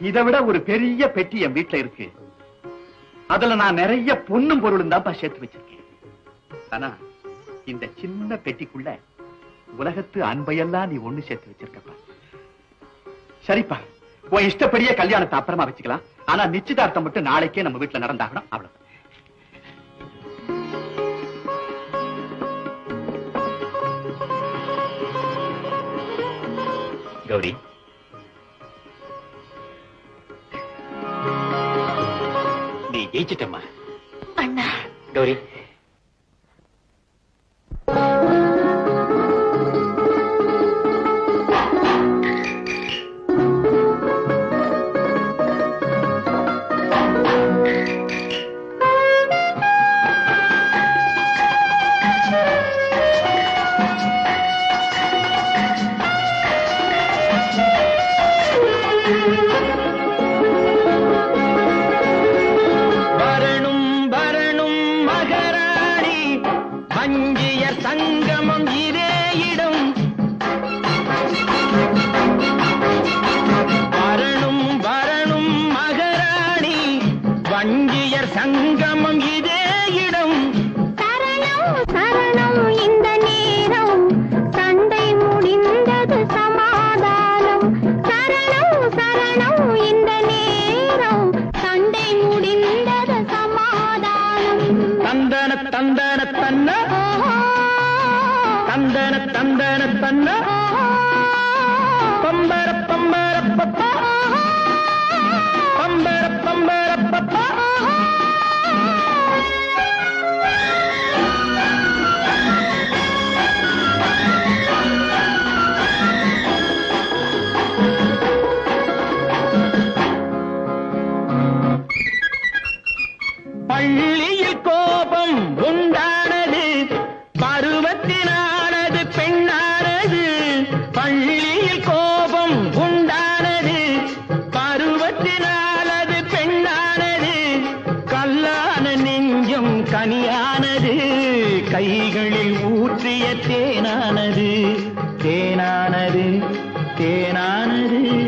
இதை விட ஒரு பெரிய பெட்டி என் வீட்டுல இருக்கு. அதுல நான் நிறைய பொண்ணும் பொருளும் தான் சேர்த்து வச்சிருக்கேன். ஆனா இந்த சின்ன பெட்டிக்குள்ள உலகத்து அன்பையெல்லாம் நீ ஒண்ணு சேர்த்து வச்சிருக்கப்பா. சரிப்பா உன் இஷ்டப்படியே கல்யாணத்தை அப்புறமா வச்சுக்கலாம். ஆனா நிச்சயதார்த்தம் மட்டும் நாளைக்கே நம்ம வீட்டுல நடந்தாகணும். அவ்வளவு கௌரி ఏచిటమ్మా. అన్నా. డోరీ வஞ்சியர் சங்க பெண்ணானது பள்ளியில் கோபம் உண்டானது பருவத்தினாலது பெண்ணானது கல்லான நெஞ்சம் கனியானது கைகளில் ஊற்றிய தேனானது தேனானது தேனானது.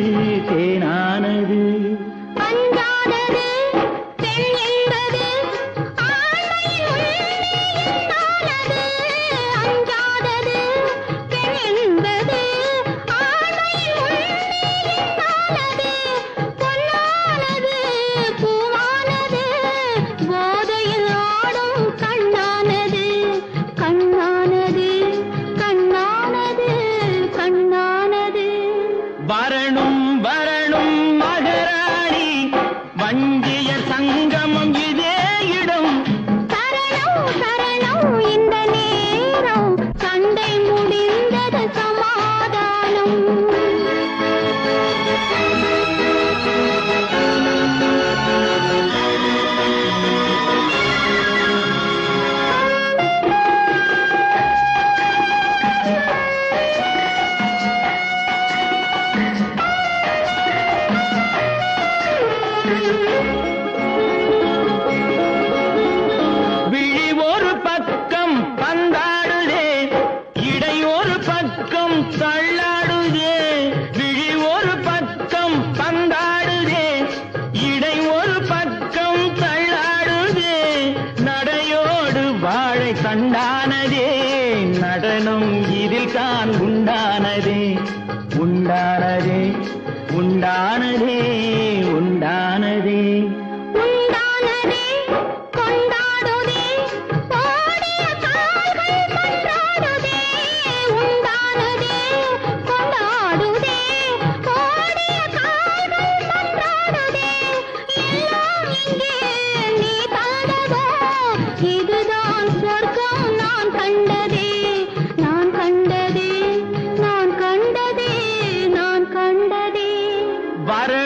வாழை தண்டானதே நடனம் இதில் தான் உண்டானதே. உண்டானதே உண்டானதே. வர